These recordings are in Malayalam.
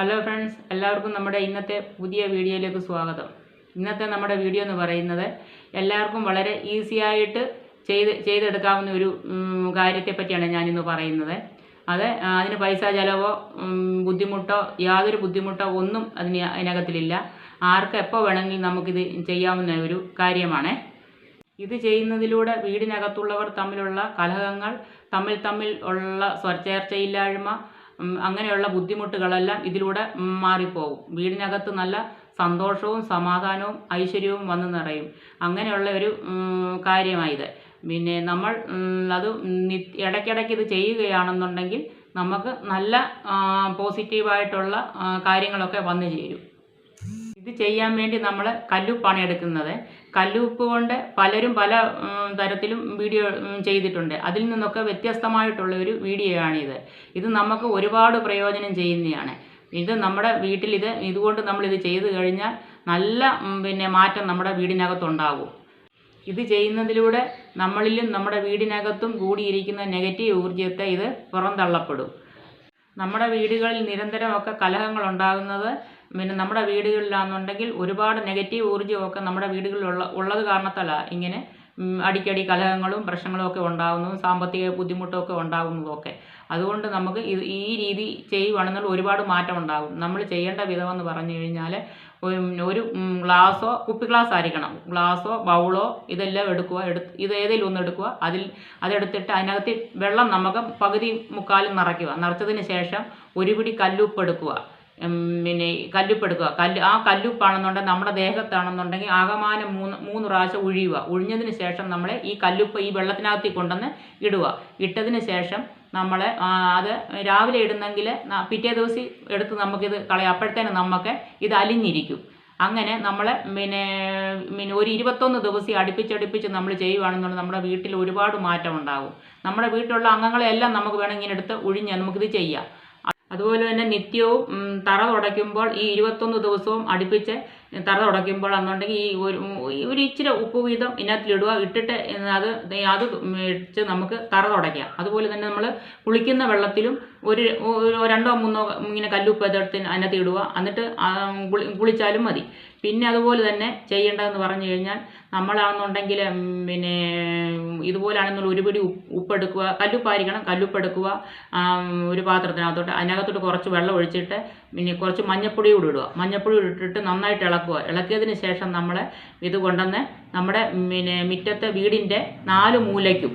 ഹലോ ഫ്രണ്ട്സ് എല്ലാവർക്കും നമ്മുടെ ഇന്നത്തെ പുതിയ വീഡിയോയിലേക്ക് സ്വാഗതം. ഇന്നത്തെ നമ്മുടെ വീഡിയോ എന്ന് പറയുന്നത് എല്ലാവർക്കും വളരെ ഈസിയായിട്ട് ചെയ്ത് ചെയ്തെടുക്കാവുന്ന ഒരു കാര്യത്തെ പറ്റിയാണ് ഞാനിന്ന് പറയുന്നത്. അത് അതിന് പൈസ ചിലവോ ബുദ്ധിമുട്ടോ യാതൊരു ബുദ്ധിമുട്ടോ ഒന്നും അതിന് അതിനകത്തിലില്ല. ആർക്ക് എപ്പോൾ വേണമെങ്കിലും നമുക്കിത് ചെയ്യാവുന്ന ഒരു കാര്യമാണ്. ഇത് ചെയ്യുന്നതിലൂടെ വീടിനകത്തുള്ളവർ തമ്മിലുള്ള കലഹങ്ങൾ തമ്മിൽ തമ്മിൽ ഉള്ള സ്വരച്ചേർച്ചയില്ലായ്മ ഉം, അങ്ങനെയുള്ള ബുദ്ധിമുട്ടുകളെല്ലാം ഇതിലൂടെ മാറിപ്പോകും. വീടിനകത്ത് നല്ല സന്തോഷവും സമാധാനവും ഐശ്വര്യവും വന്നു നിറയും. അങ്ങനെയുള്ള ഒരു കാര്യമായത് പിന്നെ നമ്മൾ അത് ഇടയ്ക്കിടയ്ക്ക് ഇത് ചെയ്യുകയാണെന്നുണ്ടെങ്കിൽ നമുക്ക് നല്ല പോസിറ്റീവായിട്ടുള്ള കാര്യങ്ങളൊക്കെ വന്നു ചേരും. ഇത് ചെയ്യാൻ വേണ്ടി നമ്മൾ കല്ലുപ്പാണ് എടുക്കുന്നത്. കല്ലുപ്പ് കൊണ്ട് പലരും പല തരത്തിലും വീഡിയോ ചെയ്തിട്ടുണ്ട്. അതിൽ നിന്നൊക്കെ വ്യത്യസ്തമായിട്ടുള്ള ഒരു വീഡിയോ ആണിത് ഇത് നമുക്ക് ഒരുപാട് പ്രയോജനം ചെയ്യുന്നതാണ്. ഇത് നമ്മുടെ വീട്ടിൽ ഇത് ഇതുകൊണ്ട് നമ്മളിത് ചെയ്തു കഴിഞ്ഞാൽ നല്ല പിന്നെ മാറ്റം നമ്മുടെ വീടിനകത്തുണ്ടാകും. ഇത് ചെയ്യുന്നതിലൂടെ നമ്മളിലും നമ്മുടെ വീടിനകത്തും കൂടിയിരിക്കുന്ന നെഗറ്റീവ് ഊർജത്തെ ഇത് പുറന്തള്ളപ്പെടും. നമ്മുടെ വീടുകളിൽ നിരന്തരമൊക്കെ കലഹങ്ങൾ ഉണ്ടാകുന്നത് പിന്നെ നമ്മുടെ വീടുകളിലാണെന്നുണ്ടെങ്കിൽ ഒരുപാട് നെഗറ്റീവ് ഊർജമൊക്കെ നമ്മുടെ വീടുകളിലുള്ള ഉള്ളത് കാരണത്താലാണ് ഇങ്ങനെ അടിക്കടി കലഹങ്ങളും പ്രശ്നങ്ങളും ഒക്കെ ഉണ്ടാകുന്നതും സാമ്പത്തിക ബുദ്ധിമുട്ടൊക്കെ ഉണ്ടാകുന്നതൊക്കെ അതുകൊണ്ട് നമുക്ക് ഇത് ഈ രീതി ചെയ്യുവാണെന്നുള്ള ഒരുപാട് മാറ്റം ഉണ്ടാകും. നമ്മൾ ചെയ്യേണ്ട വിധമെന്ന് പറഞ്ഞു കഴിഞ്ഞാൽ ഒരു ഗ്ലാസോ കുപ്പി ഗ്ലാസ് ആയിരിക്കണം ഗ്ലാസോ ബൗളോ ഇതെല്ലാം എടുക്കുക. എടുത്ത് ഇത് ഏതെങ്കിലും ഒന്ന് എടുക്കുക. അതിൽ അതെടുത്തിട്ട് അതിനകത്ത് വെള്ളം നമുക്ക് പകുതി മുക്കാലും നിറയ്ക്കുക. നിറച്ചതിന് ശേഷം ഒരു പിടി കല്ലുപ്പ് എടുക്കുക. പിന്നെ കല്ലുപ്പെടുക്കുക. കല്ലുപ്പ് കല്ല് ആ കല്ലുപ്പാണെന്നുണ്ടെങ്കിൽ നമ്മുടെ ദേഹത്താണെന്നുണ്ടെങ്കിൽ ആകമാനം മൂന്ന് മൂന്ന് പ്രാവശ്യം ഉഴിയുക. ഉഴിഞ്ഞതിന് ശേഷം നമ്മൾ ഈ കല്ലുപ്പ് ഈ വെള്ളത്തിനകത്ത് കൊണ്ടുവന്ന് ഇടുക. ഇട്ടതിന് ശേഷം നമ്മൾ അത് രാവിലെ ഇടുന്നെങ്കിൽ പിറ്റേ ദിവസം എടുത്ത് നമുക്കിത് കളയാം. അപ്പോഴത്തേനും നമുക്ക് ഇത് അലിഞ്ഞിരിക്കും. അങ്ങനെ നമ്മൾ പിന്നെ പിന്നെ ഒരു ഇരുപത്തൊന്ന് ദിവസം അടുപ്പിച്ചടുപ്പിച്ച് നമ്മൾ ചെയ്യുവാണെന്നുണ്ടെങ്കിൽ നമ്മുടെ വീട്ടിൽ ഒരുപാട് മാറ്റം ഉണ്ടാകും. നമ്മുടെ വീട്ടിലുള്ള അംഗങ്ങളെല്ലാം നമുക്ക് വേണമെങ്കിൽ ഇങ്ങനെ എടുത്ത് ഒഴിഞ്ഞ് നമുക്കിത് ചെയ്യാം. അതുപോലെ തന്നെ നിത്യവും തറ തുടയ്ക്കുമ്പോൾ ഈ ഇരുപത്തൊന്ന് ദിവസവും അടുപ്പിച്ച് തറ തുടയ്ക്കുമ്പോൾ എന്നുണ്ടെങ്കിൽ ഈ ഒരു ഒരു ഇച്ചിരി ഉപ്പ് വീതം ഇതിനകത്തിലിടുക ഇട്ടിട്ട് അത് അത് ഇട്ട് നമുക്ക് തറ തുടയ്ക്കാം. അതുപോലെ തന്നെ നമ്മൾ കുളിക്കുന്ന വെള്ളത്തിലും ഒരു രണ്ടോ മൂന്നോ ഇങ്ങനെ കല്ലുപ്പ് എടുത്ത് അതിനകത്ത് ഇടുക. എന്നിട്ട് കുളിച്ചാലും മതി. പിന്നെ അതുപോലെ തന്നെ ചെയ്യേണ്ടതെന്ന് പറഞ്ഞു കഴിഞ്ഞാൽ നമ്മളാണെന്നുണ്ടെങ്കിൽ പിന്നെ ഇതുപോലാണെന്നുള്ള ഒരു പിടി ഉപ്പ് ഉപ്പെടുക്കുക. കല്ലുപ്പായിരിക്കണം. കല്ലുപ്പെടുക്കുക ഒരു പാത്രത്തിനകത്തോട്ട്. അതിനകത്തോട്ട് കുറച്ച് വെള്ളം ഒഴിച്ചിട്ട് പിന്നെ കുറച്ച് മഞ്ഞപ്പൊടി കൂടി ഇടുക. മഞ്ഞപ്പൊടി ഇട്ടിട്ട് നന്നായിട്ട് ഇളക്കുക. ഇളക്കിയതിന് ശേഷം നമ്മൾ ഇത് കൊണ്ടുവന്ന് നമ്മുടെ പിന്നെ മുറ്റത്തെ വീടിന്റെ നാല് മൂലയ്ക്കും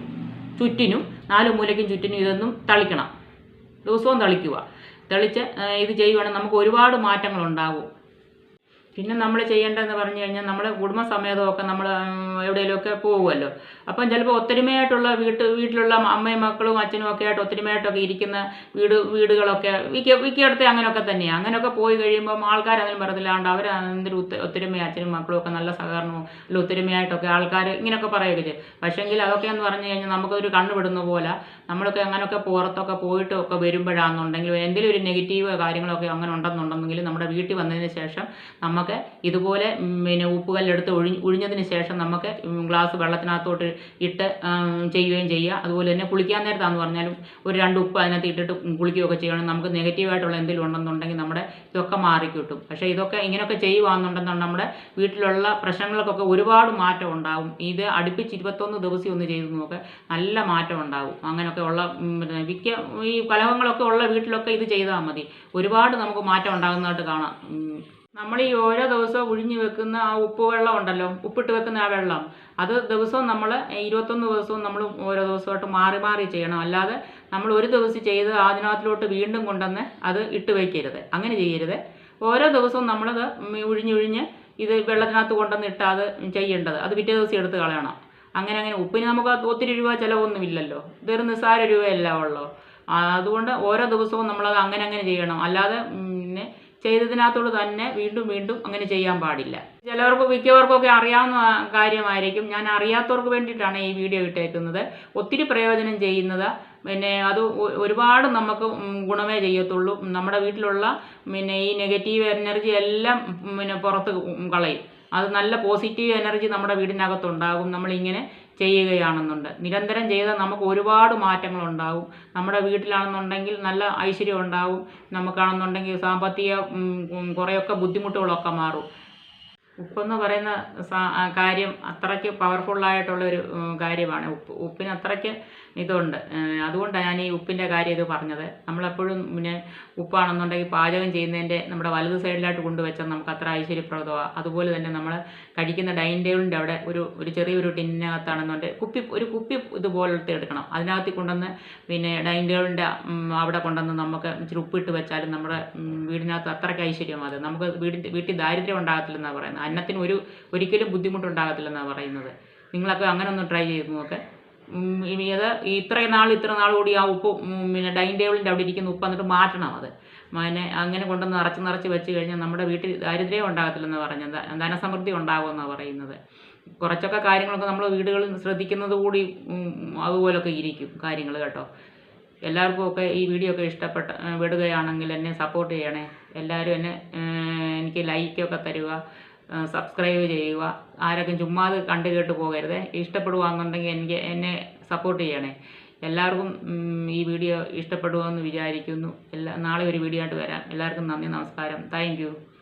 ചുറ്റിനും നാല് മൂലയ്ക്കും ചുറ്റിനും ഇതൊന്നും തളിക്കണം. ദിവസവും തളിക്കുക. തെളിച്ച് ഇത് ചെയ്യുവാണെങ്കിൽ നമുക്ക് ഒരുപാട് മാറ്റങ്ങളുണ്ടാകും. പിന്നെ നമ്മൾ ചെയ്യേണ്ടതെന്ന് പറഞ്ഞു കഴിഞ്ഞാൽ നമ്മൾ കുടുംബസമേതമൊക്കെ നമ്മൾ എവിടെയെങ്കിലുമൊക്കെ പോകുമല്ലോ അപ്പം ചിലപ്പോൾ ഒത്തൊരുമയായിട്ടുള്ള വീട്ട് വീട്ടിലുള്ള അമ്മയും മക്കളും അച്ഛനും ഒക്കെ ആയിട്ട് ഒത്തൊരുമയായിട്ടൊക്കെ ഇരിക്കുന്ന വീട് വീടുകളൊക്കെ വിക്ക വിക്കയിടത്തെ അങ്ങനെയൊക്കെ തന്നെയാണ് അങ്ങനെയൊക്കെ പോയി കഴിയുമ്പോൾ ആൾക്കാർ അതിന് പറയത്തില്ലാണ്ട് അവർ എന്തൊരു ഒത്ത അച്ഛനും മക്കളും ഒക്കെ നല്ല സഹകരണവും അല്ല ഒത്തൊരുമയായിട്ടൊക്കെ ആൾക്കാർ ഇങ്ങനെയൊക്കെ പറയുകയൊക്കെ ചെയ്യും. പക്ഷേങ്കിൽ അതൊക്കെ എന്ന് പറഞ്ഞു കഴിഞ്ഞാൽ നമുക്കൊരു കണ്ണുവിടുന്ന പോലെ നമ്മളൊക്കെ അങ്ങനെയൊക്കെ പുറത്തൊക്കെ പോയിട്ട് ഒക്കെ വരുമ്പോഴാണെന്നുണ്ടെങ്കിൽ എന്തെങ്കിലും ഒരു നെഗറ്റീവ് കാര്യങ്ങളൊക്കെ അങ്ങനെ ഉണ്ടെന്നുണ്ടെങ്കിൽ നമ്മുടെ വീട്ടിൽ വന്നതിന് ശേഷം നമുക്ക് ഇതുപോലെ ഉം, പിന്നെ ഉപ്പുകല്ലെടുത്ത് ഒഴി ഒഴിഞ്ഞതിന് ശേഷം നമുക്ക് ഗ്ലാസ് വെള്ളത്തിനകത്തോട്ട് ഇട്ട് ചെയ്യുകയും ചെയ്യുക. അതുപോലെ തന്നെ കുളിക്കാൻ നേരത്താന്ന് പറഞ്ഞാലും ഒരു രണ്ട് ഉപ്പ് അതിനകത്ത് ഇട്ടിട്ട് കുളിക്കുകയൊക്കെ ചെയ്യണം. നമുക്ക് നെഗറ്റീവായിട്ടുള്ള എന്തെങ്കിലും ഉണ്ടെന്നുണ്ടെങ്കിൽ നമ്മുടെ ഇതൊക്കെ മാറിക്കിട്ടും പക്ഷേ ഇതൊക്കെ ഇങ്ങനെയൊക്കെ ചെയ്യുവാണെന്നുണ്ടെന്നുണ്ടെങ്കിൽ നമ്മുടെ വീട്ടിലുള്ള പ്രശ്നങ്ങൾക്കൊക്കെ ഒരുപാട് മാറ്റം ഉണ്ടാവും. ഇത് അടുപ്പിച്ച് ഇരുപത്തൊന്ന് ദിവസം ഒന്ന് ചെയ്ത് നോക്കെ നല്ല മാറ്റം ഉണ്ടാവും. അങ്ങനെയൊക്കെ ഉള്ള മിക്ക ഈ കലഹങ്ങളൊക്കെ ഉള്ള വീട്ടിലൊക്കെ ഇത് ചെയ്താൽ മതി. ഒരുപാട് നമുക്ക് മാറ്റം ഉണ്ടാകുന്നതായിട്ട് കാണാം. നമ്മൾ ഈ ഓരോ ദിവസവും ഒഴിഞ്ഞു വെക്കുന്ന ആ ഉപ്പ് വെള്ളം ഉണ്ടല്ലോ ഉപ്പിട്ട് വെക്കുന്ന ആ വെള്ളം അത് ദിവസവും നമ്മൾ ഇരുപത്തൊന്ന് ദിവസവും നമ്മൾ ഓരോ ദിവസമായിട്ട് മാറി മാറി ചെയ്യണം. അല്ലാതെ നമ്മൾ ഒരു ദിവസം ചെയ്ത് അതിനകത്തിലോട്ട് വീണ്ടും കൊണ്ടുവന്ന് അത് ഇട്ട് വയ്ക്കരുത് അങ്ങനെ ചെയ്യരുത്. ഓരോ ദിവസവും നമ്മളത് ഒഴിഞ്ഞൊഴിഞ്ഞ് ഇത് വെള്ളത്തിനകത്ത് കൊണ്ടുവന്ന് ഇട്ട് അത് ചെയ്യേണ്ടത്. അത് പിറ്റേ ദിവസം എടുത്ത് കളയണം. അങ്ങനെ അങ്ങനെ. ഉപ്പിന് നമുക്ക് ഒത്തിരി രൂപ ചിലവൊന്നുമില്ലല്ലോ. ഇതൊരു നിസ്സാര രൂപയല്ല ഉള്ളൂ. അതുകൊണ്ട് ഓരോ ദിവസവും നമ്മളത് അങ്ങനെ അങ്ങനെ ചെയ്യണം. അല്ലാതെ പിന്നെ ചെയ്തതിനകത്തോട് തന്നെ വീണ്ടും വീണ്ടും അങ്ങനെ ചെയ്യാൻ പാടില്ല. ചിലവർക്ക് മിക്കവർക്കൊക്കെ അറിയാവുന്ന കാര്യമായിരിക്കും. ഞാൻ അറിയാത്തവർക്ക് വേണ്ടിയിട്ടാണ് ഈ വീഡിയോ ഇട്ടേക്കുന്നത്. ഒത്തിരി പ്രയോജനം ചെയ്യുന്നത്. പിന്നെ അത് ഒരുപാട് നമുക്ക് ഗുണമേ ചെയ്യത്തുള്ളൂ. നമ്മുടെ വീട്ടിലുള്ള പിന്നെ ഈ നെഗറ്റീവ് എനർജി എല്ലാം പിന്നെ പുറത്ത് കളയും. അത് നല്ല പോസിറ്റീവ് എനർജി നമ്മുടെ വീടിനകത്തുണ്ടാകും. നമ്മളിങ്ങനെ ചെയ്യുകയാണെന്നുണ്ട്. നിരന്തരം ചെയ്താൽ നമുക്ക് ഒരുപാട് മാറ്റങ്ങൾ ഉണ്ടാവും നമ്മുടെ വീട്ടിലാണെന്നുണ്ടെങ്കിൽ നല്ല ഐശ്വര്യം ഉണ്ടാവും. നമുക്കാണെന്നുണ്ടെങ്കിൽ സാമ്പത്തിക കുറേയൊക്കെ ബുദ്ധിമുട്ടുകളൊക്കെ മാറും. ഉപ്പെന്ന് പറയുന്ന കാര്യം അത്രയ്ക്ക് പവർഫുൾ ആയിട്ടുള്ള ഒരു കാര്യമാണ്. ഉപ്പ് ഉപ്പിന് അത്രയ്ക്ക് ഇതുണ്ട്. അതുകൊണ്ടാണ് ഞാൻ ഈ ഉപ്പിന്റെ കാര്യം ഇത് പറഞ്ഞത്. നമ്മളെപ്പോഴും പിന്നെ ഉപ്പാണെന്നുണ്ടെങ്കിൽ പാചകം ചെയ്യുന്നതിന്റെ നമ്മുടെ വലത് സൈഡിലായിട്ട് കൊണ്ടുവച്ചാൽ നമുക്ക് അത്ര ഐശ്വര്യപ്രദമാണ് അതുപോലെ തന്നെ നമ്മൾ കഴിക്കുന്ന ഡൈനിങ് ടേബിളിന്റെ അവിടെ ഒരു ഒരു ചെറിയൊരു ടിന്നിനകത്താണെന്നുണ്ടെങ്കിൽ കുപ്പി ഒരു കുപ്പി ഇതുപോലത്തെ എടുക്കണം. അതിനകത്ത് കൊണ്ടുവന്ന് പിന്നെ ഡൈനിങ് ടേബിളിന്റെ അവിടെ കൊണ്ടുവന്ന് നമുക്ക് ഇച്ചിരി ഉപ്പിട്ട് വെച്ചാലും നമ്മുടെ വീടിനകത്ത് അത്രയ്ക്ക് ഐശ്വര്യം അത് നമുക്ക് വീടിന്റെ വീട്ടിൽ ദാരിദ്ര്യം ഉണ്ടാകത്തില്ലെന്നാണ് പറയുന്നത്. അന്നത്തിന് ഒരു ഒരിക്കലും ബുദ്ധിമുട്ടുണ്ടാകത്തില്ലെന്നാണ് പറയുന്നത്. നിങ്ങളൊക്കെ അങ്ങനെ ഒന്ന് ട്രൈ ചെയ്ത് നോക്ക്. അത് ഇത്രയും നാൾ ഇത്ര നാൾ കൂടി ആ ഉപ്പ് പിന്നെ ഡൈനിങ് ടേബിളിന്റെ അവിടെ ഇരിക്കുന്ന ഉപ്പ് എന്നിട്ട് മാറ്റണം അത്. പിന്നെ അങ്ങനെ കൊണ്ടുവന്ന് നിറച്ച് നിറച്ച് വെച്ച് കഴിഞ്ഞാൽ നമ്മുടെ വീട്ടിൽ ദാരിദ്ര്യം ഉണ്ടാകത്തില്ലെന്ന് പറഞ്ഞത്. ധനസമൃദ്ധി ഉണ്ടാകുമെന്നാണ് പറയുന്നത്. കുറച്ചൊക്കെ കാര്യങ്ങളൊക്കെ നമ്മൾ വീടുകളിൽ ശ്രദ്ധിക്കുന്നത് കൂടി അതുപോലൊക്കെ ഇരിക്കും കാര്യങ്ങൾ കേട്ടോ. എല്ലാവർക്കും ഒക്കെ ഈ വീഡിയോ ഒക്കെ ഇഷ്ടപ്പെട്ട വിടുകയാണെങ്കിൽ എന്നെ സപ്പോർട്ട് ചെയ്യണേ. എല്ലാവരും എന്നെ എനിക്ക് ലൈക്കൊക്കെ തരിക. സബ്സ്ക്രൈബ് ചെയ്യുക. ആരൊക്കെ ചുമ്മാതെ കണ്ടു കേട്ട് പോകരുത്. ഇഷ്ടപ്പെടുവാന്നുണ്ടെങ്കിൽ എനിക്ക് എന്നെ സപ്പോർട്ട് ചെയ്യണേ. എല്ലാവർക്കും ഈ വീഡിയോ ഇഷ്ടപ്പെടുമെന്ന് വിചാരിക്കുന്നു. എല്ലാ നാളെ ഒരു വീഡിയോ ആയിട്ട് വരാം. എല്ലാവർക്കും നന്ദി നമസ്കാരം. താങ്ക്